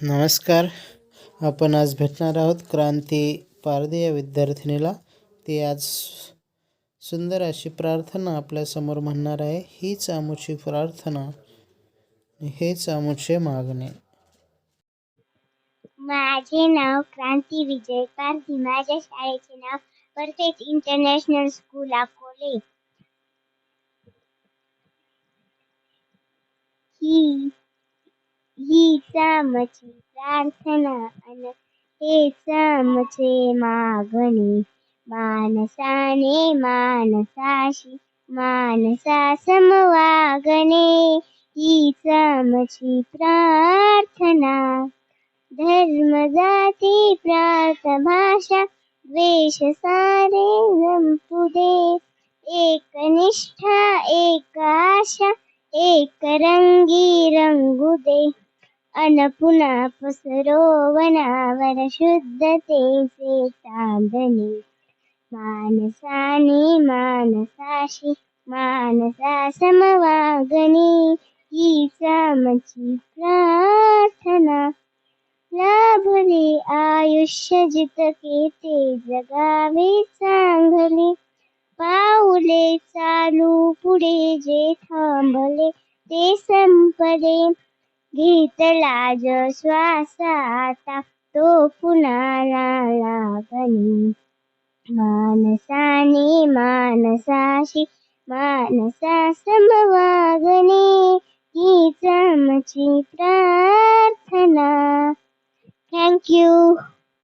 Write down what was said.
नमस्कार. आपण आज भेटणार आहोत क्रांती पारदे या विद्यार्थिनीला. ती आज सुंदर अशी प्रार्थना आपल्यासमोर म्हणणार आहे. हीच आमुची प्रार्थना. हेच आमुचे मागणे. माझे नाव क्रांती विजय पारधी. माझ्या शाळेचे नाव परफेक्ट इंटरनॅशनल स्कूल अकोले ही ही समची प्रार्थना अन हे समचे मागणे मानसाने मानसाशी मानसा समवागणे ही समची प्रार्थना। धर्म जाती प्रात भाषा द्वेष सारे संपुदे एक निष्ठा एक आशा एक रंगी रंगुदे अन पुन्हा पसरो वनावर शुद्धतेचे चांदणी मानसाने मानसाशी मानसा समवागणी हीच आमची प्रार्थना. लाभले आयुष्य जितके ते जगावे चांगले. पाऊले चालू पुढे जे थांबले ते संपले. घेतला जो श्वास आता तो पुन्हा लागणे मानसाने मानसाशी मानसा समवागणे हीच आमची प्रार्थना। Thank you